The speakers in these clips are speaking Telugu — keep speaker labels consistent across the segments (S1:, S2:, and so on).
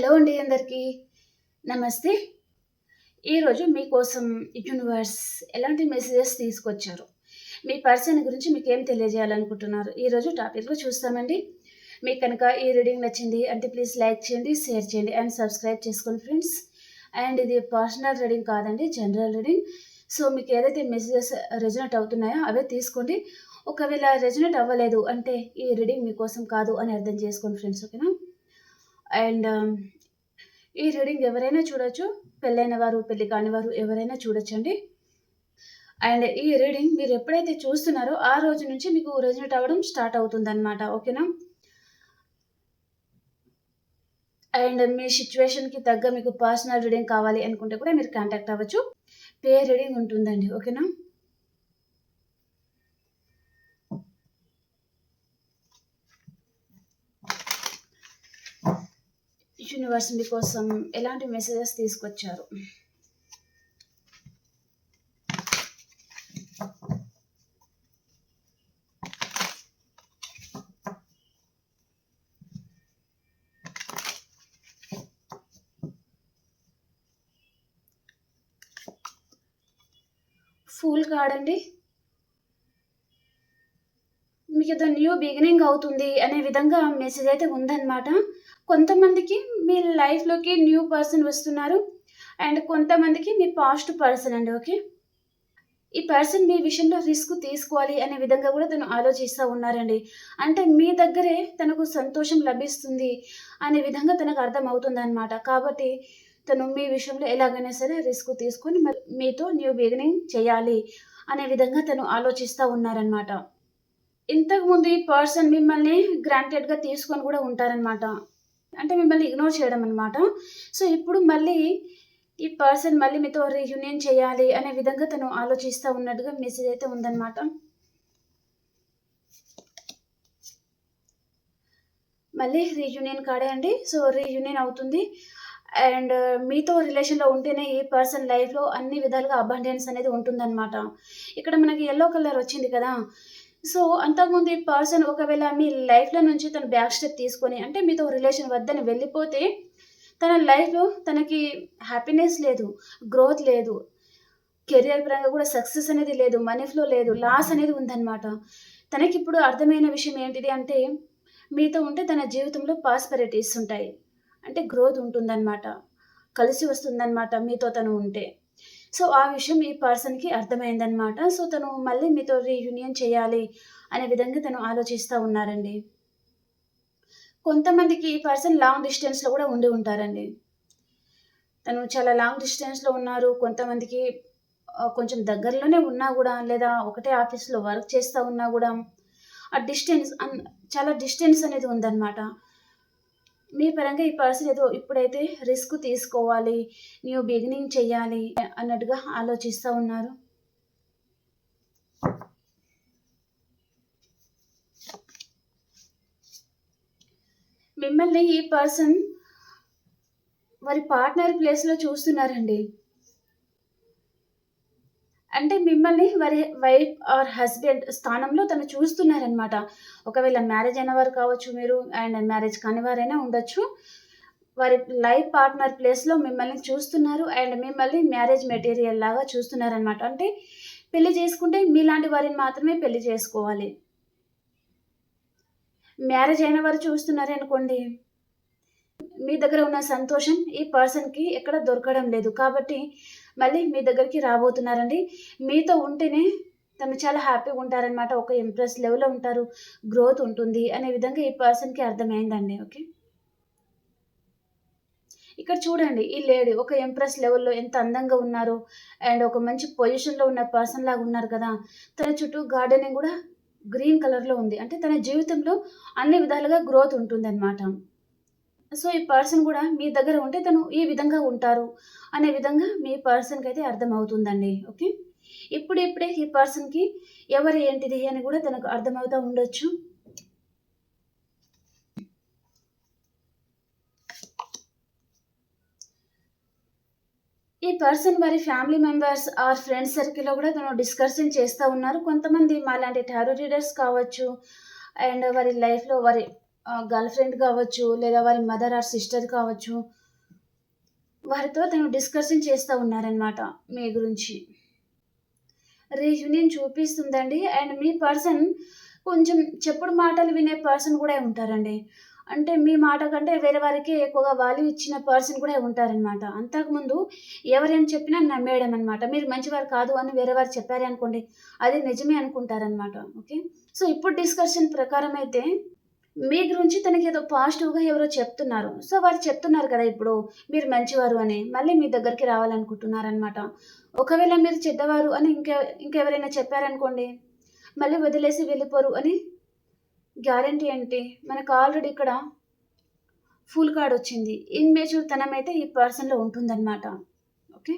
S1: హలో అండి అందరికీ. నమస్తే. ఈరోజు మీకోసం యూనివర్స్ ఎలాంటి మెసేజెస్ తీసుకొచ్చారు? మీ పర్సన్ గురించి మీకు ఏం తెలియజేయాలనుకుంటున్నారు? ఈరోజు టాపిక్లో చూస్తామండి. మీకు కనుక ఈ రీడింగ్ నచ్చింది అంటే ప్లీజ్ లైక్ చేయండి షేర్ చేయండి అండ్ సబ్స్క్రైబ్ చేసుకోండి ఫ్రెండ్స్. అండ్ ఇది పర్సనల్ రీడింగ్ కాదండి జనరల్ రీడింగ్. సో మీకు ఏదైతే మెసేజెస్ రెజనేట్ అవుతున్నాయో అవే తీసుకోండి. ఒకవేళ రెజనేట్ అవ్వలేదు అంటే ఈ రీడింగ్ మీకోసం కాదు అని అర్థం చేసుకోండి ఫ్రెండ్స్ ఓకేనా? అండ్ um, ఈ రీడింగ్ ఎవరైనా చూడొచ్చు. పెళ్ళైన వారు పెళ్ళి కాని వారు ఎవరైనా చూడొచ్చండి. అండ్ ఈ రీడింగ్ మీరు ఎప్పుడైతే చూస్తున్నారో ఆ రోజు నుంచి మీకు రెజనేట్ అవ్వడం స్టార్ట్ అవుతుందన్నమాట. ఓకేనా? అండ్ మీ సిచ్యువేషన్కి తగ్గ మీకు పర్సనల్ రీడింగ్ కావాలి అనుకుంటే కూడా మీరు కాంటాక్ట్ అవ్వచ్చు. పే రీడింగ్ ఉంటుందండి. ఓకేనా? యూనివర్స్ మీకోసం ఎలాంటి మెసేజెస్ తీసుకొచ్చారు? ఫూల్ కాడండి మీకు ఏదో న్యూ బిగినింగ్ అవుతుంది అనే విధంగా మెసేజ్ అయితే ఉందన్నమాట. కొంతమందికి మీ లైఫ్లోకి న్యూ పర్సన్ వస్తున్నారు అండ్ కొంతమందికి మీ పాస్ట్ పర్సన్ అండి ఓకే ఈ పర్సన్ మీ విషయంలో రిస్క్ తీసుకోవాలి అనే విధంగా కూడా తను ఆలోచిస్తూ ఉన్నారండి. అంటే మీ దగ్గరే తనకు సంతోషం లభిస్తుంది అనే విధంగా తనకు అర్థం అవుతుంది అనమాట కాబట్టి తను మీ విషయంలో ఎలాగైనా సరే రిస్క్ తీసుకొని మీతో న్యూ బిగినింగ్ చేయాలి అనే విధంగా తను ఆలోచిస్తూ ఉన్నారనమాట ఇంతకుముందు ఈ పర్సన్ మిమ్మల్ని గ్రాంటెడ్గా తీసుకొని కూడా ఉంటారనమాట అంటే మిమ్మల్ని ఇగ్నోర్ చేయడం అనమాట సో ఇప్పుడు మళ్ళీ ఈ పర్సన్ మళ్ళీ మీతో రీయూనియన్ చేయాలి అనే విధంగా తను ఆలోచిస్తూ ఉన్నట్టుగా మెసేజ్ అయితే ఉందన్నమాట. మళ్ళీ రీయూనియన్ కాడే అండి. సో రీయూనియన్ అవుతుంది. అండ్ మీతో రిలేషన్లో ఉంటేనే ఈ పర్సన్ లైఫ్లో అన్ని విధాలుగా అబండెన్స్ అనేది ఉంటుందన్నమాట. ఇక్కడ మనకి ఎల్లో కలర్ వచ్చింది కదా. సో అంతకుముందు ఈ పర్సన్ ఒకవేళ మీ లైఫ్లో నుంచి తను బ్యాక్ స్టెప్ తీసుకొని అంటే మీతో రిలేషన్ వద్దని వెళ్ళిపోతే తన లైఫ్లో తనకి హ్యాపీనెస్ లేదు గ్రోత్ లేదు కెరియర్ పరంగా కూడా సక్సెస్ అనేది లేదు మనీ ఫ్లో లేదు లాస్ అనేది ఉందన్నమాట. తనకి ఇప్పుడు అర్థమైన విషయం ఏంటిది అంటే మీతో ఉంటే తన జీవితంలో పాస్పరిటీస్ ఉంటాయి. అంటే గ్రోత్ ఉంటుందన్నమాట. కలిసి వస్తుందన్నమాట మీతో తను ఉంటే. సో ఆ విషయం ఈ పర్సన్కి అర్థమైందనమాట సో తను మళ్ళీ మీతో రీయూనియన్ చేయాలి అనే విధంగా తను ఆలోచిస్తూ ఉన్నారండి. కొంతమందికి ఈ పర్సన్ లాంగ్ డిస్టెన్స్లో కూడా ఉండి ఉంటారండి. తను చాలా లాంగ్ డిస్టెన్స్లో ఉన్నారు. కొంతమందికి కొంచెం దగ్గరలోనే ఉన్నా కూడా లేదా ఒకటే ఆఫీస్లో వర్క్ చేస్తూ ఉన్నా కూడా ఆ డిస్టెన్స్ చాలా డిస్టెన్స్ అనేది ఉందన్నమాట. మీ పరంగా ఈ పర్సన్ ఏదో ఇప్పుడైతే రిస్క్ తీసుకోవాలి న్యూ బిగినింగ్ చేయాలి అన్నట్టుగా ఆలోచిస్తూ ఉన్నారు. మిమ్మల్ని ఈ పర్సన్ వారి పార్ట్నర్ ప్లేస్లో చూస్తున్నారండి. అంటే మిమ్మల్ని వారి వైఫ్ ఆర్ హస్బెండ్ స్థానంలో తను చూస్తున్నారనమాట ఒకవేళ మ్యారేజ్ అయిన వారు కావచ్చు మీరు అండ్ మ్యారేజ్ కాని వారైనా ఉండొచ్చు. వారి లైఫ్ పార్ట్నర్ ప్లేస్లో మిమ్మల్ని చూస్తున్నారు అండ్ మిమ్మల్ని మ్యారేజ్ మెటీరియల్ లాగా చూస్తున్నారనమాట అంటే పెళ్ళి చేసుకుంటే మీలాంటి వారిని మాత్రమే పెళ్ళి చేసుకోవాలి. మ్యారేజ్ అయిన వారు చూస్తున్నారు అనుకోండి. మీ దగ్గర ఉన్న సంతోషం ఈ పర్సన్కి ఎక్కడ దొరకడం లేదు. కాబట్టి మళ్ళీ మీ దగ్గరికి రాబోతున్నారండి. మీతో ఉంటేనే తను చాలా హ్యాపీగా ఉంటారనమాట ఒక ఇంప్రెస్ లెవెల్లో ఉంటారు. గ్రోత్ ఉంటుంది అనే విధంగా ఈ పర్సన్కి అర్థమైందండి. ఓకే? ఇక్కడ చూడండి. ఈ లేడీ ఒక ఇంప్రెస్ లెవెల్లో ఎంత అందంగా ఉన్నారు అండ్ ఒక మంచి పొజిషన్లో ఉన్న పర్సన్ లాగా ఉన్నారు కదా. తన చుట్టూ గార్డెనింగ్ కూడా గ్రీన్ కలర్లో ఉంది. అంటే తన జీవితంలో అన్ని విధాలుగా గ్రోత్ ఉంటుందన్నమాట. సో ఈ పర్సన్ కూడా మీ దగ్గర ఉంటే తను ఈ విధంగా ఉంటారు అనే విధంగా మీ పర్సన్కి అయితే అర్థమవుతుందండి ఓకే? ఇప్పుడు ఇప్పుడే ఈ పర్సన్కి ఎవరు ఏంటిది అని కూడా తనకు అర్థమవుతూ ఉండొచ్చు. ఈ పర్సన్ వారి ఫ్యామిలీ మెంబర్స్ ఆర్ ఫ్రెండ్స్ సర్కిల్లో కూడా తను డిస్కషన్ చేస్తూ ఉన్నారు. కొంతమంది మాలాంటి టారో రీడర్స్ కావచ్చు అండ్ వారి లైఫ్లో వారి గర్ల్ ఫ్రెండ్ కావచ్చు లేదా వారి మదర్ ఆర్ సిస్టర్ కావచ్చు వారితో తను డిస్కషన్ చేస్తూ ఉన్నారనమాట మీ గురించి. రీయూనియన్ చూపిస్తుందండి. అండ్ మీ పర్సన్ కొంచెం చెప్పుడు మాటలు వినే పర్సన్ కూడా ఉంటారండి. అంటే మీ మాట కంటే వేరే వారికి ఎక్కువగా వాల్యూ ఇచ్చిన పర్సన్ కూడా ఉంటారనమాట అంతకుముందు ఎవరేం చెప్పినా నమ్మేయడం అనమాట మీరు మంచివారు కాదు అని వేరే వారు చెప్పారు అనుకోండి అది నిజమే అనుకుంటారనమాట ఓకే? సో ఇప్పుడు డిస్కషన్ ప్రకారం అయితే మీ గురించి తనకి ఏదో పాజిటివ్గా ఎవరో చెప్తున్నారు. సో వారు చెప్తున్నారు కదా ఇప్పుడు మీరు మంచివారు అని మళ్ళీ మీ దగ్గరికి రావాలనుకుంటున్నారనమాట ఒకవేళ మీరు చెడ్డవారు అని ఇంకా ఇంకెవరైనా చెప్పారనుకోండి మళ్ళీ వదిలేసి వెళ్ళిపోరు అని గ్యారంటీ ఏంటి? మనకు ఆల్రెడీ ఇక్కడ ఫుల్ కార్డ్ వచ్చింది. ఇన్మేచ్యూర్ తనం అయితే ఈ పర్సన్లో ఉంటుందన్నమాట. ఓకే?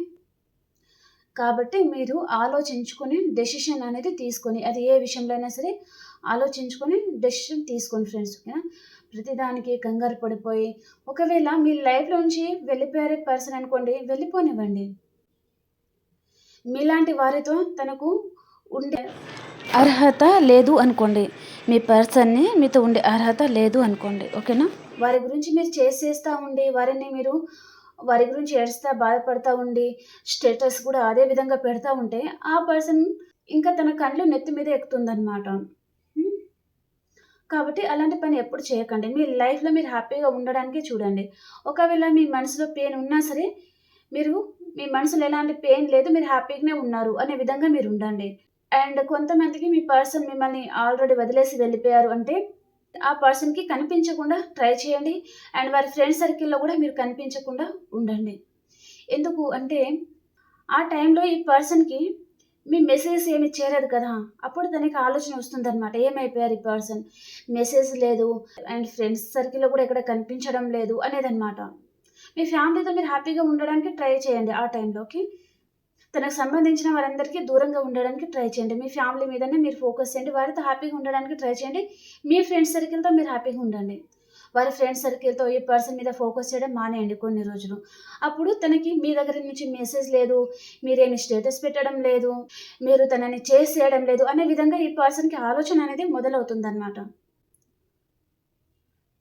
S1: కాబట్టి మీరు ఆలోచించుకొని డెసిషన్ అనేది తీసుకొని అది ఏ విషయంలో అయినా సరే ఆలోచించుకొని డెసిషన్ తీసుకోండి ఫ్రెండ్స్ ఓకేనా? ప్రతిదానికి కంగారు పడిపోయి ఒకవేళ మీ లైఫ్లోంచి వెళ్ళిపోయారే పర్సన్ అనుకోండి వెళ్ళిపోనివ్వండి. మీలాంటి వారితో తనకు ఉండే అర్హత లేదు అనుకోండి. మీ పర్సన్ని మీతో ఉండే అర్హత లేదు అనుకోండి ఓకేనా? వారి గురించి మీరు చేసేస్తూ ఉండి వారిని మీరు వారి గురించి ఏడుస్తా బాధపడతా ఉండి స్టేటస్ కూడా అదే విధంగా పెడతా ఉంటే ఆ పర్సన్ ఇంకా తన కళ్ళు నెత్తి మీద ఎక్కుతుందన్నమాట. కాబట్టి అలాంటి పని ఎప్పుడు చేయకండి. మీ లైఫ్లో మీరు హ్యాపీగా ఉండడానికి చూడండి. ఒకవేళ మీ మనసులో పెయిన్ ఉన్నా సరే మీరు మీ మనసులో ఎలాంటి పెయిన్ లేదు మీరు హ్యాపీగానే ఉన్నారు అనే విధంగా మీరు ఉండండి. అండ్ కొంతమందికి మీ పర్సన్ మిమ్మల్ని ఆల్రెడీ వదిలేసి వెళ్ళిపోయారు అంటే ఆ పర్సన్కి కనిపించకుండా ట్రై చేయండి. అండ్ వారి ఫ్రెండ్ సర్కిల్లో కూడా మీరు కనిపించకుండా ఉండండి. ఎందుకు అంటే ఆ టైంలో ఈ పర్సన్కి మీ మెసేజ్ ఏమి చేరదు కదా? అప్పుడు తనకి ఆలోచన వస్తుందన్నమాట. ఏమైపోయారు ఈ పర్సన్ మెసేజ్ లేదు. అండ్ ఫ్రెండ్స్ సర్కిల్లో కూడా ఎక్కడ కనిపించడం లేదు అనేదన్నమాట. మీ ఫ్యామిలీతో మీరు హ్యాపీగా ఉండడానికి ట్రై చేయండి ఆ టైంలోకి తనకు సంబంధించిన వారందరికీ దూరంగా ఉండడానికి ట్రై చేయండి. మీ ఫ్యామిలీ మీదనే మీరు ఫోకస్ చేయండి. వారితో హ్యాపీగా ఉండడానికి ట్రై చేయండి. మీ ఫ్రెండ్స్ సర్కిల్తో మీరు హ్యాపీగా ఉండండి. వారి ఫ్రెండ్స్ సర్కిల్తో ఈ పర్సన్ మీద ఫోకస్ చేయడం మానేయండి కొన్ని రోజులు. అప్పుడు తనకి మీ దగ్గర నుంచి మెసేజ్ లేదు మీరేమి స్టేటస్ పెట్టడం లేదు మీరు తనని చేసేయడం లేదు అనే విధంగా ఈ పర్సన్కి ఆలోచన అనేది మొదలవుతుందన్నమాట.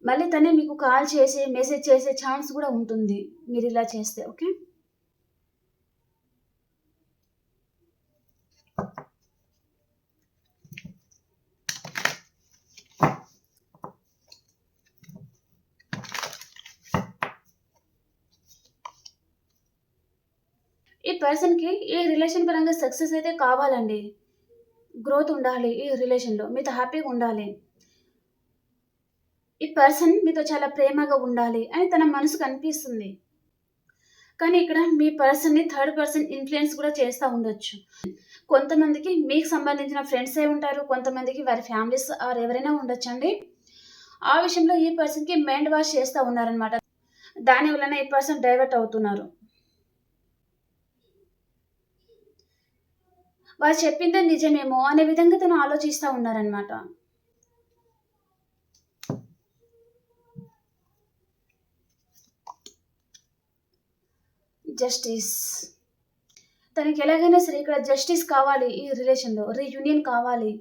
S1: మళ్ళీ తనే మీకు కాల్ చేసి మెసేజ్ చేసే ఛాన్స్ కూడా ఉంటుంది. మీరు ఇలా చేస్తే ఓకే ఈ పర్సన్కి ఈ రిలేషన్ పరంగా సక్సెస్ అయితే కావాలండి. గ్రోత్ ఉండాలి ఈ రిలేషన్లో మీతో హ్యాపీగా ఉండాలి. ఈ పర్సన్ మీతో చాలా ప్రేమగా ఉండాలి అని తన మనసుకు అనిపిస్తుంది కానీ ఇక్కడ మీ పర్సన్ని థర్డ్ పర్సన్ ఇన్ఫ్లుయెన్స్ కూడా చేస్తూ ఉండొచ్చు. కొంతమందికి మీకు సంబంధించిన ఫ్రెండ్స్ ఏ ఉంటారు కొంతమందికి వారి ఫ్యామిలీస్ ఆర్ ఎవరైనా ఉండొచ్చండి. ఆ విషయంలో ఈ పర్సన్కి మైండ్ వాష్ చేస్తూ ఉన్నారనమాట దాని వలన ఈ పర్సన్ డైవర్ట్ అవుతున్నారు. వారు చెప్పిందే నిజమేమో అనే విధంగా తను ఆలోచిస్తూ ఉన్నారనమాట జస్టిస్ తనకి ఎలాగైనా సరే ఇక్కడ జస్టిస్ కావాలి ఈ రిలేషన్లో రీయూనియన్ కావాలి.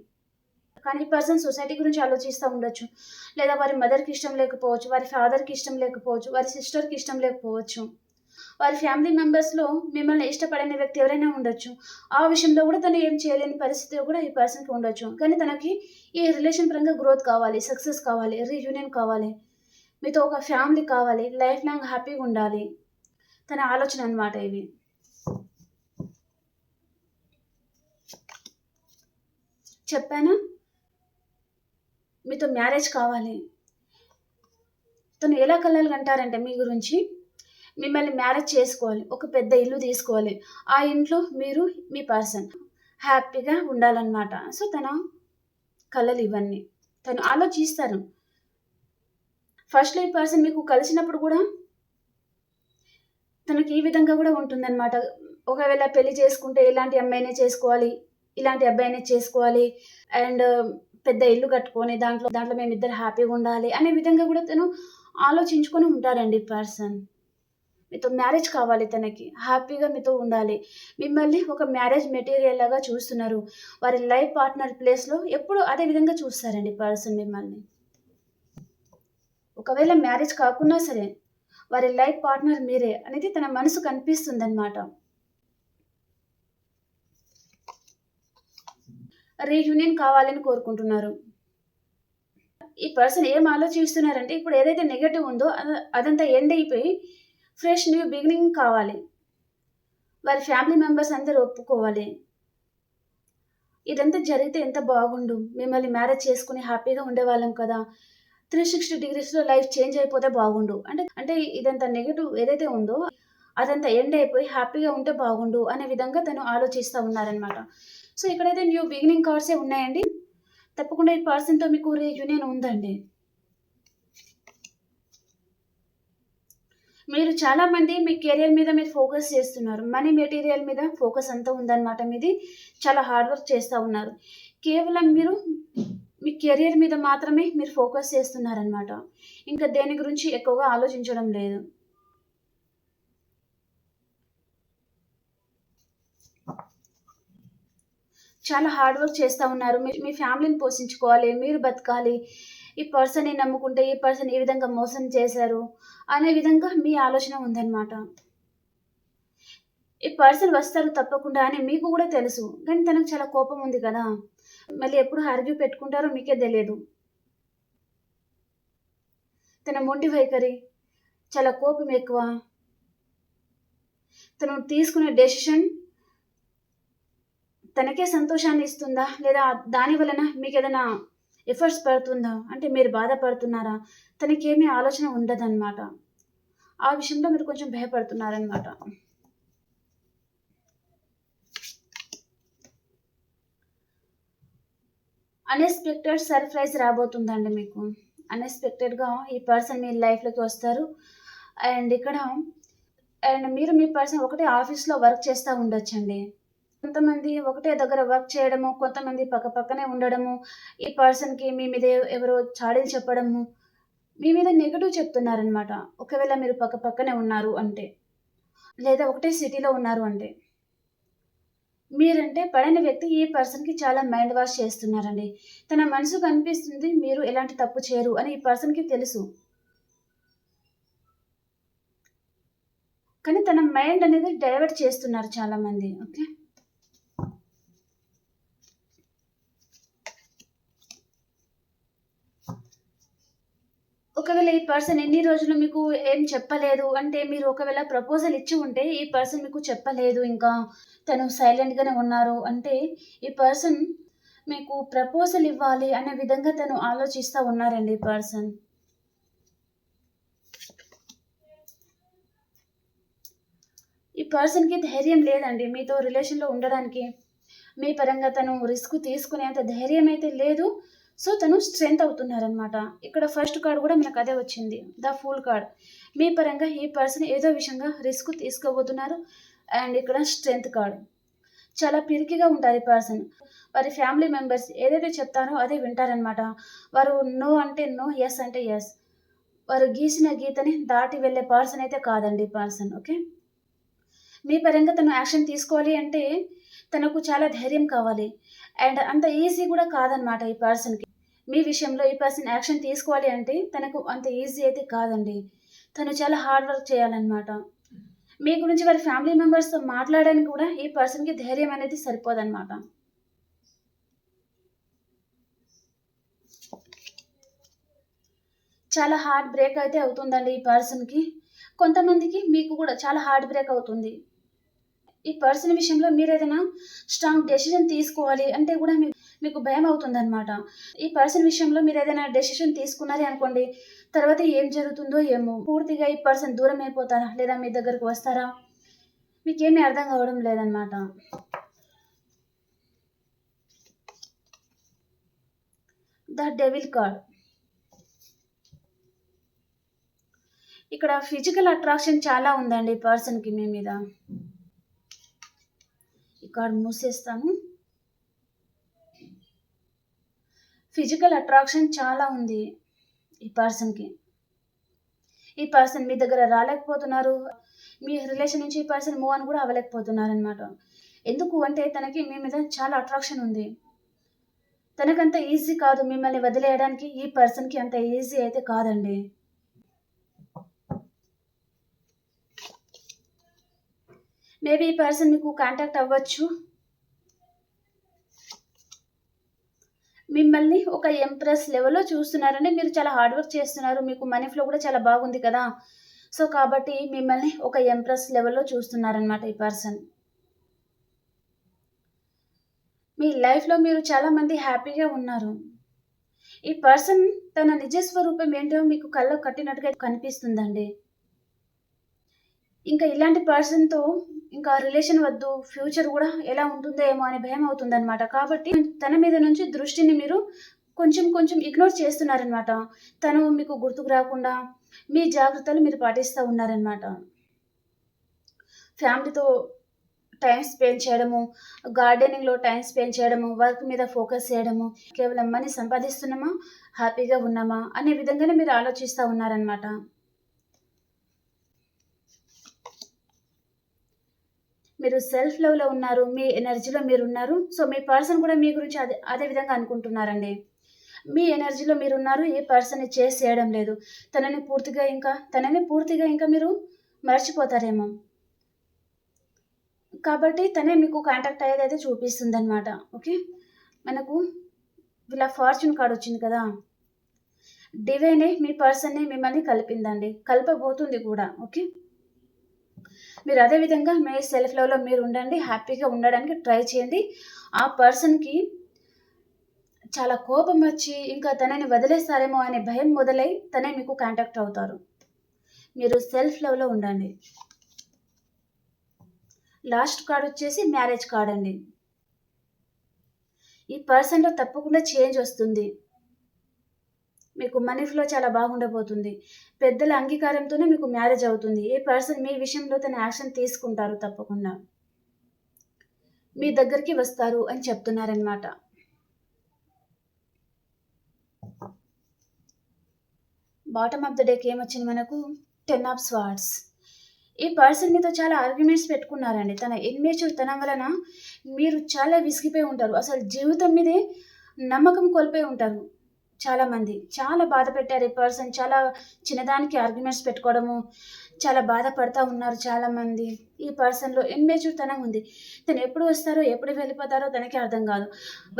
S1: కానీ పర్సన్ సొసైటీ గురించి ఆలోచిస్తూ ఉండొచ్చు. లేదా వారి మదర్కి ఇష్టం లేకపోవచ్చు వారి ఫాదర్కి ఇష్టం లేకపోవచ్చు వారి సిస్టర్కి ఇష్టం లేకపోవచ్చు. వారి ఫ్యామిలీ మెంబర్స్లో మిమ్మల్ని ఇష్టపడని వ్యక్తి ఎవరైనా ఉండొచ్చు. ఆ విషయంలో కూడా తను ఏం చేయలేని పరిస్థితి కూడా ఈ పర్సన్కి ఉండొచ్చు. కానీ తనకి ఈ రిలేషన్ పరంగా గ్రోత్ కావాలి సక్సెస్ కావాలి రీయూనియన్ కావాలి. మీతో ఒక ఫ్యామిలీ కావాలి లైఫ్ లాంగ్ హ్యాపీగా ఉండాలి. తన ఆలోచన అనమాట ఇవి చెప్పానా? మీతో మ్యారేజ్ కావాలి. తను ఎలా కలలు అంటారంటే మీ గురించి? మిమ్మల్ని మ్యారేజ్ చేసుకోవాలి ఒక పెద్ద ఇల్లు తీసుకోవాలి. ఆ ఇంట్లో మీరు మీ పర్సన్ హ్యాపీగా ఉండాలన్నమాట. సో తన కళలు ఇవన్నీ. తను ఆలోచిస్తారు. ఫస్ట్ ఈ పర్సన్ మీకు కలిసినప్పుడు కూడా తనకి ఈ విధంగా కూడా ఉంటుందన్నమాట. ఒకవేళ పెళ్ళి చేసుకుంటే ఇలాంటి అమ్మాయినే చేసుకోవాలి ఇలాంటి అబ్బాయినే చేసుకోవాలి. అండ్ పెద్ద ఇల్లు కట్టుకొని దాంట్లో దాంట్లో మేము ఇద్దరు హ్యాపీగా ఉండాలి అనే విధంగా కూడా తను ఆలోచించుకొని ఉంటారండి పర్సన్. మీతో మ్యారేజ్ కావాలి తనకి. హ్యాపీగా మీతో ఉండాలి. మిమ్మల్ని ఒక మ్యారేజ్ మెటీరియల్ లాగా చూస్తున్నారు. వారి లైఫ్ పార్ట్నర్ ప్లేస్లో ఎప్పుడు అదే విధంగా చూస్తారండి పర్సన్ మిమ్మల్ని. ఒకవేళ మ్యారేజ్ కాకున్నా సరే వారి లైఫ్ పార్ట్నర్ మీరే అనేది తన మనసు కనిపిస్తుందన్నమాట రీయూనియన్ కావాలని కోరుకుంటున్నారు. ఈ పర్సన్ ఏం ఆలోచిస్తున్నారంటే ఇప్పుడు ఏదైతే నెగటివ్ ఉందో అదంతా ఎండ్ అయిపోయి ఫ్రెష్ న్యూ బిగినింగ్ కావాలి. వారి ఫ్యామిలీ మెంబర్స్ అందరూ ఒప్పుకోవాలి. ఇదంతా జరిగితే ఎంత బాగుండు. మిమ్మల్ని మ్యారేజ్ చేసుకుని హ్యాపీగా ఉండేవాళ్ళం కదా. త్రీ సిక్స్టీ డిగ్రీస్లో లైఫ్ చేంజ్ అయిపోతే బాగుండు. అంటే అంటే ఇదంతా నెగిటివ్ ఏదైతే ఉందో అదంతా ఎండ్ అయిపోయి హ్యాపీగా ఉంటే బాగుండు అనే విధంగా తను ఆలోచిస్తూ ఉన్నారనమాట సో ఇక్కడైతే న్యూ బిగినింగ్ కార్డ్సే ఉన్నాయండి. తప్పకుండా ఈ పర్సన్తో మీకు రీయూనియన్ ఉందండి. మీరు చాలా మంది మీ కెరియర్ మీద మీరు ఫోకస్ చేస్తున్నారు. మనీ మెటీరియల్ మీద ఫోకస్ అంతా ఉందన్నమాట మీది. చాలా హార్డ్ వర్క్ చేస్తూ ఉన్నారు. కేవలం మీరు మీ కెరియర్ మీద మాత్రమే మీరు ఫోకస్ చేస్తున్నారనమాట ఇంకా దేని గురించి ఎక్కువగా ఆలోచించడం లేదు. చాలా హార్డ్ వర్క్ చేస్తూ ఉన్నారు. మీ మీ ఫ్యామిలీని పోషించుకోవాలి. మీరు బతకాలి. ఈ పర్సన్ని నమ్ముకుంటే ఈ పర్సన్ ఈ విధంగా మోసం చేశారు. అనే విధంగా మీ ఆలోచన ఉందన్నమాట. ఈ పర్సన్ వస్తారు తప్పకుండా అని మీకు కూడా తెలుసు. కానీ తనకు చాలా కోపం ఉంది కదా. మళ్ళీ ఎప్పుడు ఆర్గ్యూ పెట్టుకుంటారో మీకే తెలియదు. తన మొండి వైఖరి చాలా కోపం ఎక్కువ. తను తీసుకునే డెసిషన్ తనకే సంతోషాన్ని ఇస్తుందా? లేదా దాని వలన మీకు ఏదైనా ఎఫర్ట్స్ పడుతుందా? అంటే మీరు బాధపడుతున్నారా? తనకేమీ ఆలోచన ఉండదన్నమాట. ఆ విషయంలో మీరు కొంచెం భయపడుతున్నారనమాట అన్ఎక్స్పెక్టెడ్ సర్ప్రైజ్ రాబోతుందండి మీకు. అన్ఎక్స్పెక్టెడ్గా ఈ పర్సన్ మీ లైఫ్లోకి వస్తారు. అండ్ ఇక్కడ అండ్ మీరు మీ పర్సన్ ఒకటే ఆఫీస్లో వర్క్ చేస్తూ ఉండొచ్చండి. కొంతమంది ఒకటే దగ్గర వర్క్ చేయడము కొంతమంది పక్క పక్కనే ఉండడము ఈ పర్సన్కి మీ మీద ఎవరో చాడీలు చెప్పడము మీ మీద నెగటివ్ చెప్తున్నారనమాట ఒకవేళ మీరు పక్క పక్కనే ఉన్నారు అంటే లేదా ఒకటే సిటీలో ఉన్నారు అంటే మీరంటే పడిన వ్యక్తి ఈ పర్సన్కి చాలా మైండ్ వాష్ చేస్తున్నారండి. తన మనసు కనిపిస్తుంది మీరు ఎలాంటి తప్పు చేయరు అని ఈ పర్సన్కి తెలుసు. కానీ తన మైండ్ అనేది డైవర్ట్ చేస్తున్నారు చాలామంది ఓకే? ఒకవేళ ఈ పర్సన్ ఎన్ని రోజులు మీకు ఏం చెప్పలేదు అంటే మీరు ఒకవేళ ప్రపోజల్ ఇచ్చి ఉంటే ఈ పర్సన్ మీకు చెప్పలేదు ఇంకా తను సైలెంట్గానే ఉన్నారు అంటే ఈ పర్సన్ మీకు ప్రపోజల్ ఇవ్వాలి అనే విధంగా తను ఆలోచిస్తూ ఉన్నారండి ఈ పర్సన్ ఈ పర్సన్కి ధైర్యం లేదండి మీతో రిలేషన్లో ఉండడానికి. మీ పరంగా తను రిస్క్ తీసుకునేంత ధైర్యం అయితే లేదు సో తను స్ట్రెంత్ అవుతున్నారనమాట ఇక్కడ ఫస్ట్ కార్డ్ కూడా మనకు అదే వచ్చింది. ద ఫుల్ కార్డ్ మీ పరంగా ఈ పర్సన్ ఏదో విషయంగా రిస్క్ తీసుకోబోతున్నారు. అండ్ ఇక్కడ స్ట్రెంత్ కార్డ్ చాలా పిరికిగా ఉంటారు ఈ పర్సన్ వారి ఫ్యామిలీ మెంబర్స్ ఏదైతే చెప్తారో అదే వింటారనమాట వారు నో అంటే నో ఎస్ అంటే ఎస్ వారు గీసిన గీతని దాటి వెళ్ళే పర్సన్ అయితే కాదండి ఈ పర్సన్ ఓకే మీ పరంగా తను యాక్షన్ తీసుకోవాలి అంటే తనకు చాలా ధైర్యం కావాలి. అండ్ అంత ఈజీ కూడా కాదనమాట ఈ పర్సన్కి. మీ విషయంలో ఈ పర్సన్ యాక్షన్ తీసుకోవాలి అంటే తనకు అంత ఈజీ అయితే కాదండి. తను చాలా హార్డ్ వర్క్ చేయాలన్నమాట. మీ గురించి వారి ఫ్యామిలీ మెంబర్స్తో మాట్లాడడానికి కూడా ఈ పర్సన్కి ధైర్యం అనేది సరిపోదన్నమాట. చాలా హార్ట్ బ్రేక్ అయితే అవుతుందండి ఈ పర్సన్కి. కొంతమందికి మీకు కూడా చాలా హార్ట్ బ్రేక్ అవుతుంది. ఈ పర్సన్ విషయంలో మీరు ఏదైనా స్ట్రాంగ్ డెసిషన్ తీసుకోవాలి అంటే కూడా మీకు మీకు భయం అవుతుందన్నమాట. ఈ పర్సన్ విషయంలో మీరు ఏదైనా డెసిషన్ తీసుకున్నారే అనుకోండి తర్వాత ఏం జరుగుతుందో ఏమో. పూర్తిగా ఈ పర్సన్ దూరం అయిపోతారా? లేదా మీ దగ్గరకు వస్తారా? మీకేమీ అర్థం కావడం లేదనమాట ద డెవిల్ కార్డ్ ఇక్కడ ఫిజికల్ అట్రాక్షన్ చాలా ఉందండి ఈ పర్సన్కి మీ మీద. కార్డ్ మూసేస్తాను. ఫిజికల్ అట్రాక్షన్ చాలా ఉంది ఈ పర్సన్కి ఈ పర్సన్ మీ దగ్గర రాలేకపోతున్నారు. మీ రిలేషన్ నుంచి ఈ పర్సన్ మూవ్ అని కూడా అవ్వలేకపోతున్నారు అనమాట ఎందుకు అంటే తనకి మీ మీద చాలా అట్రాక్షన్ ఉంది. తనకంత ఈజీ కాదు మిమ్మల్ని వదిలేయడానికి ఈ పర్సన్కి అంత ఈజీ అయితే కాదండి. మేబీ ఈ పర్సన్ మీకు కాంటాక్ట్ అవ్వచ్చు. మిమ్మల్ని ఒక ఎంప్రెస్ లెవెల్లో చూస్తున్నారని మీరు చాలా హార్డ్ వర్క్ చేస్తున్నారు. మీకు మనీ ఫ్లో కూడా చాలా బాగుంది కదా. సో కాబట్టి మిమ్మల్ని ఒక ఎంప్రెస్ లెవెల్లో చూస్తున్నారనమాట ఈ పర్సన్ మీ లైఫ్లో మీరు చాలామంది హ్యాపీగా ఉన్నారు. ఈ పర్సన్ తన నిజ స్వరూపం ఏంటో మీకు కళ్ళకు కట్టినట్టుగా కనిపిస్తుందండి. ఇంకా ఇలాంటి పర్సన్తో ఇంకా రిలేషన్ వద్దు ఫ్యూచర్ కూడా ఎలా ఉంటుందో ఏమో అనే భయం అవుతుందన్నమాట. కాబట్టి తన మీద నుంచి దృష్టిని మీరు కొంచెం కొంచెం ఇగ్నోర్ చేస్తున్నారనమాట తను మీకు గుర్తుకు రాకుండా మీ జాగ్రత్తలు మీరు పాటిస్తూ ఉన్నారనమాట ఫ్యామిలీతో టైం స్పెండ్ చేయడము గార్డెనింగ్లో టైం స్పెండ్ చేయడము వర్క్ మీద ఫోకస్ చేయడము కేవలం మనీ సంపాదిస్తున్నామా హ్యాపీగా ఉన్నామా అనే విధంగానే మీరు ఆలోచిస్తూ ఉన్నారనమాట మీరు సెల్ఫ్ లవ్లో ఉన్నారు మీ ఎనర్జీలో మీరు ఉన్నారు సో మీ పర్సన్ కూడా మీ గురించి అదే అదే విధంగా అనుకుంటున్నారండి. మీ ఎనర్జీలో మీరు ఉన్నారు ఏ పర్సన్ని చేసి చేయడం లేదు. తనని పూర్తిగా ఇంకా తనని పూర్తిగా ఇంకా మీరు మర్చిపోతారేమో. కాబట్టి తనే మీకు కాంటాక్ట్ అయ్యేది అయితే చూపిస్తుంది అనమాట ఓకే మనకు ఇలా ఫార్చ్యూన్ కార్డ్ వచ్చింది కదా. డివైనే మీ పర్సన్ని మిమ్మల్ని కలిపిందండి కలపబోతుంది కూడా ఓకే మీరు అదే విధంగా మీ సెల్ఫ్ లవ్లో మీరు ఉండండి హ్యాపీగా ఉండడానికి ట్రై చేయండి. ఆ పర్సన్కి చాలా కోపం వచ్చి ఇంకా తనని వదిలేస్తారేమో అనే భయం మొదలై తనే మీకు కాంటాక్ట్ అవుతారు. మీరు సెల్ఫ్ లవ్లో ఉండండి. లాస్ట్ కార్డ్ వచ్చేసి మ్యారేజ్ కార్డ్ అండి. ఈ పర్సన్లో తప్పకుండా చేంజ్ వస్తుంది. మీకు మనీ ఫ్లో చాలా బాగుండబోతుంది. పెద్దల అంగీకారంతోనే మీకు మ్యారేజ్ అవుతుంది. ఏ పర్సన్ మీ విషయంలో తన యాక్షన్ తీసుకుంటారు తప్పకుండా. మీ దగ్గరికి వస్తారు అని చెప్తున్నారనమాట బాటమ్ ఆఫ్ ద డేకి ఏమొచ్చింది మనకు? టెన్ ఆఫ్ స్వార్డ్స్ ఈ పర్సన్ మీతో చాలా ఆర్గ్యుమెంట్స్ పెట్టుకున్నారండి. తన ఇన్మేచ్యూర్ తనం వలన మీరు చాలా విసిగిపోయి ఉంటారు. అసలు జీవితం మీదే నమ్మకం కోల్పోయి ఉంటారు. చాలామంది చాలా బాధ పెట్టారు ఈ పర్సన్. చాలా చిన్నదానికి ఆర్గ్యుమెంట్స్ పెట్టుకోవడము చాలా బాధపడతా ఉన్నారు చాలామంది ఈ పర్సన్లో ఇన్మేచ్యూర్ తనం ఉంది. తను ఎప్పుడు వస్తారో ఎప్పుడు వెళ్ళిపోతారో తనకి అర్థం కాదు.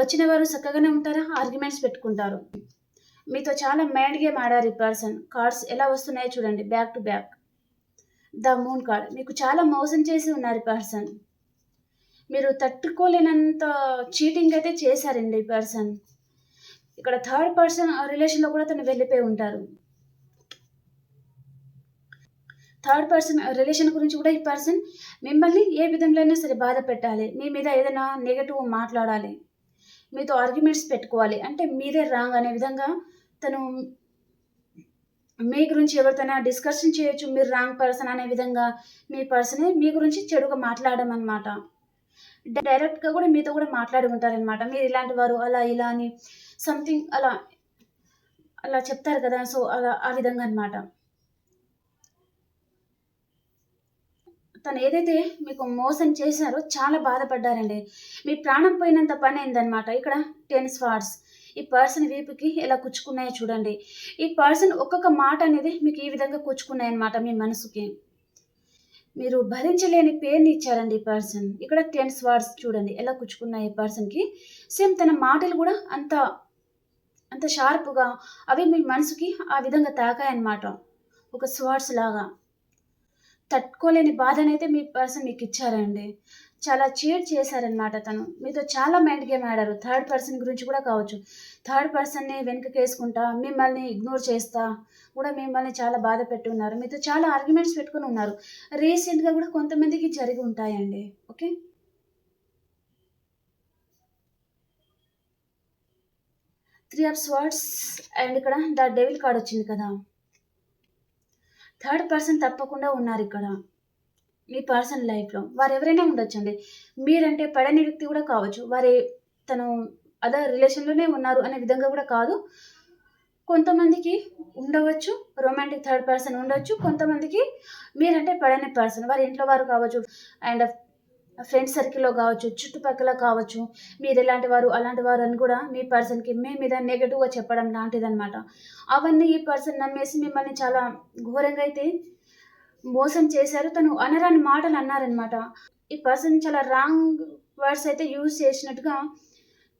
S1: వచ్చిన వారు చక్కగానే ఉంటారా? ఆర్గ్యుమెంట్స్ పెట్టుకుంటారు. మీతో చాలా మైండ్ గేమ్ ఆడారు ఈ పర్సన్. కార్డ్స్ ఎలా వస్తున్నాయో చూడండి. Back to back. The moon card. మీకు చాలా మోసం చేసి ఉన్నారు ఈ పర్సన్. మీరు తట్టుకోలేనంత చీటింగ్ అయితే చేశారండి ఈ పర్సన్. ఇక్కడ థర్డ్ పర్సన్ రిలేషన్లో కూడా తను వెళ్ళిపోయి ఉంటారు. థర్డ్ పర్సన్ రిలేషన్ గురించి కూడా ఈ పర్సన్ మిమ్మల్ని ఏ విధంగానైనా అయినా సరే బాధ పెట్టాలి. మీ మీద ఏదైనా నెగటివ్ మాట్లాడాలి. మీతో ఆర్గ్యుమెంట్స్ పెట్టుకోవాలి. అంటే మీరే రాంగ్ అనే విధంగా తను మీ గురించి ఎవరితోనైనా డిస్కషన్ చేయొచ్చు. మీరు రాంగ్ పర్సన్ అనే విధంగా మీ పర్సనే మీ గురించి చెడుగా మాట్లాడడం అనమాట డైరెక్ట్గా కూడా మీతో కూడా మాట్లాడి ఉంటారనమాట మీరు ఇలాంటి వారు అలా ఇలా అని సంథింగ్ అలా అలా చెప్తారు కదా సో అలా ఆ విధంగా అనమాట తను ఏదైతే మీకు మోసం చేశారో చాలా బాధపడ్డారండి. మీ ప్రాణం పోయినంత పని అయిందనమాట ఇక్కడ టెన్ స్వార్డ్స్ ఈ పర్సన్ వీపుకి ఎలా కుచ్చుకున్నాయో చూడండి. ఈ పర్సన్ ఒక్కొక్క మాట అనేది మీకు ఈ విధంగా కుచ్చుకున్నాయి మీ మనసుకి. మీరు భరించలేని పేరుని ఇచ్చారండి ఈ పర్సన్ ఇక్కడ టెన్ స్వార్డ్స్ చూడండి ఎలా కుచ్చుకున్నాయి ఈ పర్సన్కి సేమ్ తన మాటలు కూడా అంత అంత షార్ప్గా అవి మీ మనసుకి ఆ విధంగా తాకాయన్నమాట. ఒక స్వార్డ్స్ లాగా. తట్టుకోలేని బాధనైతే మీ పర్సన్ మీకు ఇచ్చారండి చాలా చీట్ చేశారనమాట తను. మీతో చాలా మైండ్ గేమ్ ఆడారు. థర్డ్ పర్సన్ గురించి కూడా కావచ్చు. థర్డ్ పర్సన్ని వెనుకకేసుకుంటా మిమ్మల్ని ఇగ్నోర్ చేస్తా కూడా మిమ్మల్ని చాలా బాధ పెట్టి ఉన్నారు. మీతో చాలా ఆర్గ్యుమెంట్స్ పెట్టుకుని ఉన్నారు. రీసెంట్గా కూడా కొంతమందికి జరిగి ఉంటాయండి. Okay three of swords and ఇక్కడ ద డెవిల్ కార్డ్ వచ్చింది కదా. థర్డ్ పర్సన్ తప్పకుండా ఉన్నారు ఇక్కడ. మీ పర్సన్ లైఫ్లో వారు ఎవరైనా ఉండొచ్చండి. మీరంటే పడని వ్యక్తి కూడా కావచ్చు. వారి తను అదర్ రిలేషన్లోనే ఉన్నారు అనే విధంగా కూడా కాదు. కొంతమందికి ఉండవచ్చు రొమాంటిక్ థర్డ్ పర్సన్ ఉండొచ్చు. కొంతమందికి మీరంటే పడని పర్సన్. వారి ఇంట్లో వారు కావచ్చు అండ్ ఫ్రెండ్ సర్కిల్లో కావచ్చు చుట్టుపక్కల కావచ్చు మీరు ఎలాంటి వారు అలాంటి వారు అని కూడా మీ పర్సన్కి మీ మీద నెగటివ్గా చెప్పడం లాంటిదన్నమాట. అవన్నీ ఈ పర్సన్ నమ్మేసి మిమ్మల్ని చాలా ఘోరంగా అయితే మోసం చేశారు. తను అనరాని మాటలు అన్నారనమాట ఈ పర్సన్ చాలా రాంగ్ వర్డ్స్ అయితే యూజ్ చేసినట్టుగా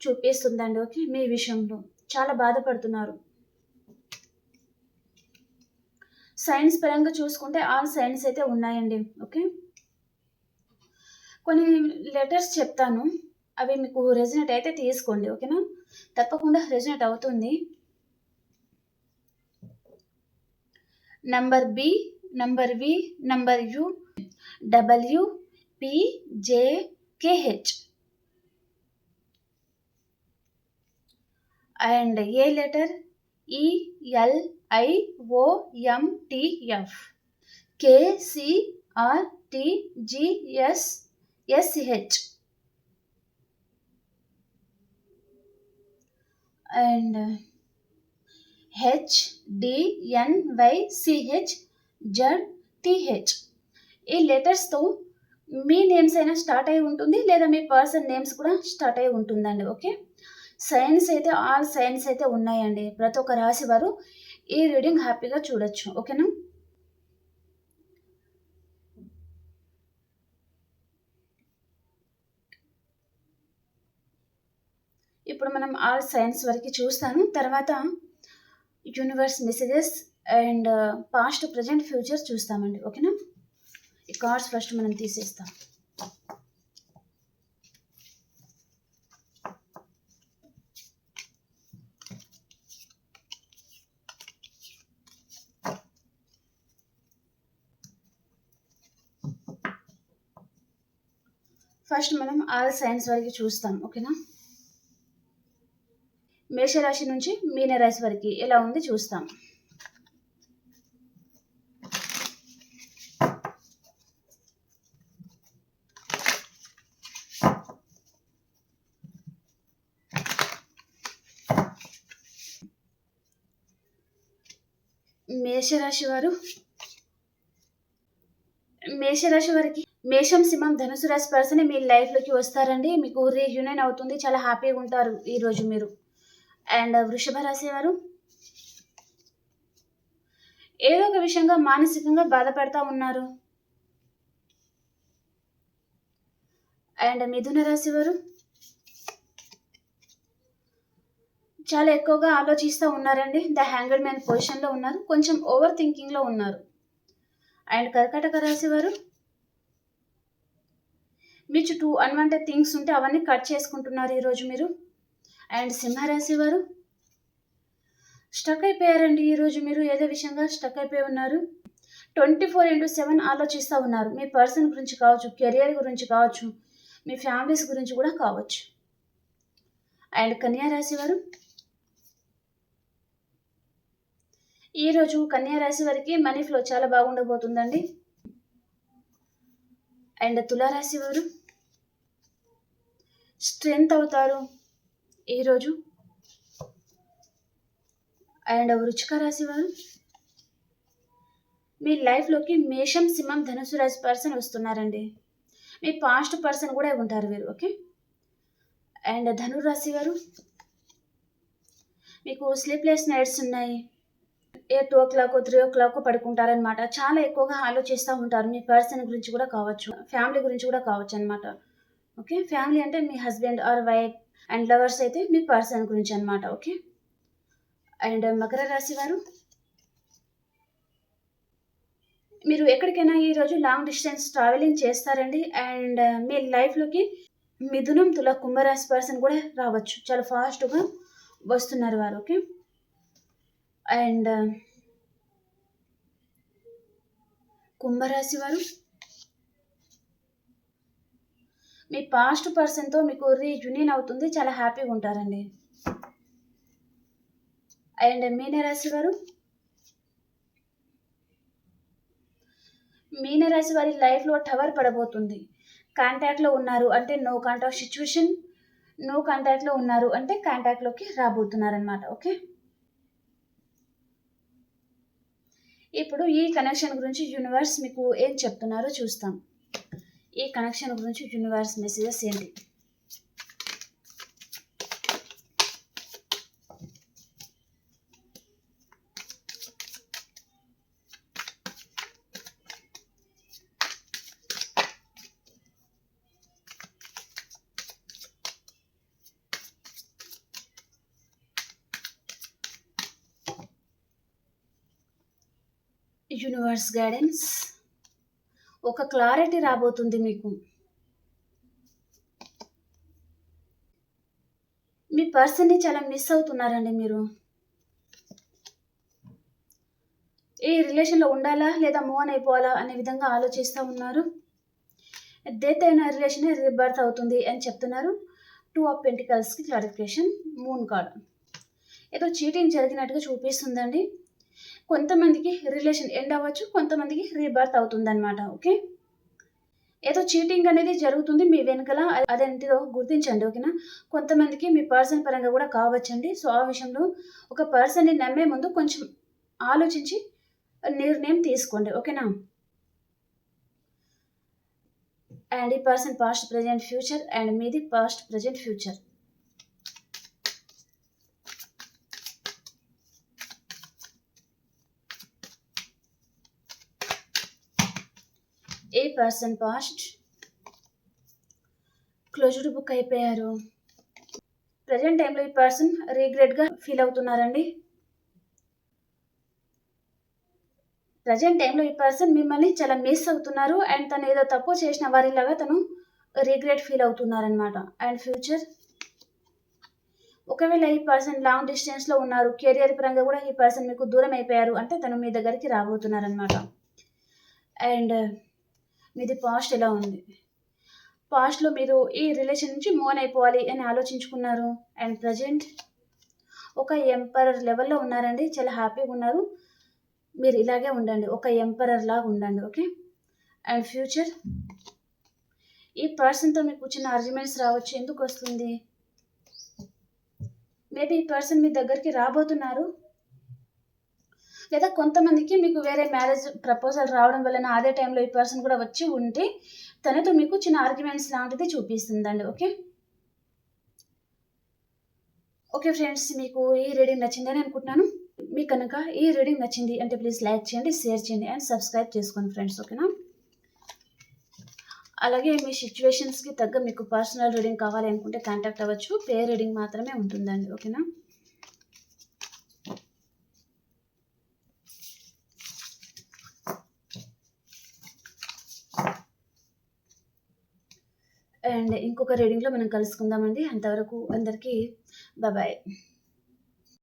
S1: చూపిస్తుందండి. ఓకే మీ విషయంలో చాలా బాధపడుతున్నారు. సైన్స్ పరంగా చూసుకుంటే ఆల్ సైన్స్ అయితే ఉన్నాయండి. ఓకే కొన్ని లెటర్స్ చెప్తాను. అవి మీకు రెజినేట్ అయితే తీసుకోండి. ఓకేనా? తప్పకుండా రెజినేట్ అవుతుంది. Number B number V number U W P J KH and A letter E L I O M T F K C R T G S S H and H DN Y CH Z TH ఈ లెటర్స్తో మీ నేమ్స్ అయినా స్టార్ట్ అయి ఉంటుంది లేదా మీ పర్సన్ నేమ్స్ కూడా స్టార్ట్ అయి ఉంటుందండి ఓకే? సైన్స్ అయితే ఆల్ సైన్స్ అయితే ఉన్నాయండి. ప్రతి ఒక్క రాశి వారు ఈ రీడింగ్ హ్యాపీగా చూడొచ్చు ఓకేనా? ఇప్పుడు మనం ఆల్ సైన్స్ వరకు చూస్తాను. తర్వాత universe messages and past present future చూస్తామండి ఓకేనా? ఈ కార్డ్స్ ఫస్ట్ మనం తీసేస్తాం. ఫస్ట్ మనం ఆల్ సైన్స్ వరకు చూస్తాం ఓకేనా? మేషరాశి నుంచి మీనరాశి వరకు ఎలా ఉంది చూస్తాం. మేషరాశి వారు మేషరాశి వారికి మేషం సింహం ధనుసు రాశి పర్సన్ మీ లైఫ్లోకి వస్తారండి. మీకు రీయూనియన్ అవుతుంది. చాలా హ్యాపీగా ఉంటారు ఈరోజు మీరు. అండ్ వృషభ రాశి వారు? ఏదో ఒక విషయంగా మానసికంగా బాధపడతా ఉన్నారు. అండ్ మిథున రాశి వారు? చాలా ఎక్కువగా ఆలోచిస్తూ ఉన్నారండి. ద హ్యాంగర్డ్ మ్యాన్ పొజిషన్లో ఉన్నారు. కొంచెం ఓవర్ థింకింగ్లో ఉన్నారు. అండ్ కర్కాటక రాశి వారు? మీ చుట్టూ అన్వాంటెడ్ థింగ్స్ ఉంటే అవన్నీ కట్ చేసుకుంటున్నారు ఈరోజు మీరు. అండ్ సింహరాశి వారు? స్టక్ అయిపోయారండి ఈరోజు మీరు. ఏదో విషయంగా స్టక్ అయిపోయి ఉన్నారు. ట్వంటీ ఫోర్ ఇంటూ సెవెన్ ఆలోచిస్తూ ఉన్నారు. మీ పర్సన్ గురించి కావచ్చు కెరియర్ గురించి కావచ్చు మీ ఫ్యామిలీస్ గురించి కూడా కావచ్చు. అండ్ కన్యా రాశి వారు? ఈరోజు కన్యా రాశి వారికి మనీ ఫ్లో చాలా బాగుండబోతుందండి. అండ్ తులారాశి వారు స్ట్రెంగ్త్ అవుతారు ఈరోజు అండ్ వృచ్చిక రాశి వారు మీ లైఫ్లోకి మేషం సింహం ధనుసు రాశి పర్సన్ వస్తున్నారండి. మీ పాస్ట్ పర్సన్ కూడా ఉంటారు వీరు ఓకే? అండ్ ధనురాశి వారు మీకు స్లీప్లెస్ నైట్స్ ఉన్నాయి. ఏ two o'clock three o'clock పడుకుంటారనమాట చాలా ఎక్కువగా ఆలోచిస్తూ ఉంటారు. మీ పర్సన్ గురించి కూడా కావచ్చు ఫ్యామిలీ గురించి కూడా కావచ్చు అనమాట ఓకే? ఫ్యామిలీ అంటే మీ husband or wife and lovers అయితే మీ పర్సన్ గురించి అనమాట ఓకే? అండ్ మకర రాశి వారు? మీరు ఎక్కడికైనా ఈరోజు లాంగ్ డిస్టెన్స్ ట్రావెలింగ్ చేస్తారండి. అండ్ మీ లైఫ్లోకి మిథునం తుల కుంభరాశి పర్సన్ కూడా రావచ్చు. చాలా ఫాస్ట్గా వస్తున్నారు వారు. ఓకే? అండ్ కుంభరాశి వారు మీ పాస్ట్ పర్సన్తో మీకు రీయూనియన్ అవుతుంది చాలా హ్యాపీగా ఉంటారండి. అండ్ మీనరాశి వారు మీనరాశి వారి లైఫ్లో టవర్ పడబోతుంది. కాంటాక్ట్లో ఉన్నారు అంటే నో కాంటాక్ట్ సిచ్యువేషన్ నో కాంటాక్ట్లో ఉన్నారు అంటే కాంటాక్ట్లోకి రాబోతున్నారనమాట ఓకే ఇప్పుడు ఈ కనెక్షన్ గురించి యూనివర్స్ మీకు ఏం చెప్తున్నారో చూస్తాం. ఈ కనెక్షన్ గురించి యూనివర్స్ మెసేజెస్ ఏంటి? యూనివర్స్ గైడెన్స్ ఒక క్లారిటీ రాబోతుంది మీకు. మీ పర్సన్ని చాలా మిస్ అవుతున్నారండి మీరు. ఈ రిలేషన్లో ఉండాలా లేదా మూవ్ ఆన్ అయిపోవాలా అనే విధంగా ఆలోచిస్తూ ఉన్నారు. డెత్ అయిన రిలేషన్ రిబర్త్ అవుతుంది అని చెప్తున్నారు. టూ ఆఫ్ పెంటికల్స్కి క్లారిఫికేషన్ మూన్ కార్డ్ ఏదో చీటింగ్ జరిగినట్టుగా చూపిస్తుందండి. కొంతమందికి రిలేషన్ ఎండ్ అవ్వచ్చు కొంతమందికి రీబర్త్ అవుతుందన్నమాట ఓకే ఏదో చీటింగ్ అనేది జరుగుతుంది మీ వెనుకల అదేంటిదో గుర్తించండి ఓకేనా కొంతమందికి మీ పర్సన్ పరంగా కూడా కావచ్చండి. సో ఆ విషయంలో ఒక పర్సన్ని నమ్మే ముందు కొంచెం ఆలోచించి నిర్ణయం తీసుకోండి ఓకేనా అండ్ ఈ person past present future and మీది పాస్ట్ ప్రజెంట్ ఫ్యూచర్ ఏ పర్సన్ పాస్ట్? క్లోజ్డ్ బుక్ అయిపోయారు. ప్రజెంట్ టైంలో ఈ పర్సన్ రీగ్రెట్గా ఫీల్ అవుతున్నారండి. ప్రజెంట్ టైంలో ఈ పర్సన్ మిమ్మల్ని చాలా మిస్ అవుతున్నారు అండ్ తను ఏదో తప్పు చేసిన వారిలాగా తను రిగ్రెట్ ఫీల్ అవుతున్నారనమాట అండ్ ఫ్యూచర్? ఒకవేళ ఈ పర్సన్ లాంగ్ డిస్టెన్స్లో ఉన్నారు కెరియర్ పరంగా కూడా ఈ పర్సన్ మీకు దూరం అయిపోయారు అంటే తను మీ దగ్గరికి రాబోతున్నారనమాట అండ్ మీది పాస్ట్ ఎలా ఉంది? పాస్ట్లో మీరు ఈ రిలేషన్ నుంచి మోన్ అయిపోవాలి అని ఆలోచించుకున్నారు? అండ్ ప్రజెంట్ ఒక ఎంపరర్ లెవెల్లో ఉన్నారండి చాలా హ్యాపీగా ఉన్నారు. మీరు ఇలాగే ఉండండి ఒక ఎంపరర్ లాగా ఉండండి ఓకే అండ్ ఫ్యూచర్ ఈ పర్సన్తో మీకు చిన్న ఆర్గ్యుమెంట్స్ రావచ్చు ఎందుకు వస్తుంది? మేబీ ఈ పర్సన్ మీ దగ్గరికి రాబోతున్నారు. లేదా కొంతమందికి మీకు వేరే మ్యారేజ్ ప్రపోజల్ రావడం వలన అదే టైంలో ఈ పర్సన్ కూడా వచ్చి ఉంటే తనతో మీకు చిన్న ఆర్గ్యుమెంట్స్ లాంటిది చూపిస్తుందండి ఓకే? ఓకే ఫ్రెండ్స్ మీకు ఈ రీడింగ్ నచ్చిందని అనుకుంటున్నాను. మీకు కనుక ఈ రీడింగ్ నచ్చింది అంటే ప్లీజ్ లైక్ చేయండి షేర్ చేయండి అండ్ సబ్స్క్రైబ్ చేసుకోండి ఫ్రెండ్స్ ఓకేనా? అలాగే మీ సిచ్యువేషన్స్కి తగ్గ మీకు పర్సనల్ రీడింగ్ కావాలి అనుకుంటే కాంటాక్ట్ అవ్వచ్చు. పే రీడింగ్ మాత్రమే ఉంటుందండి ఓకేనా? అండ్ ఇంకొక రీడింగ్లో మనం కలుసుకుందామండి. అంతవరకు అందరికీ బాయ్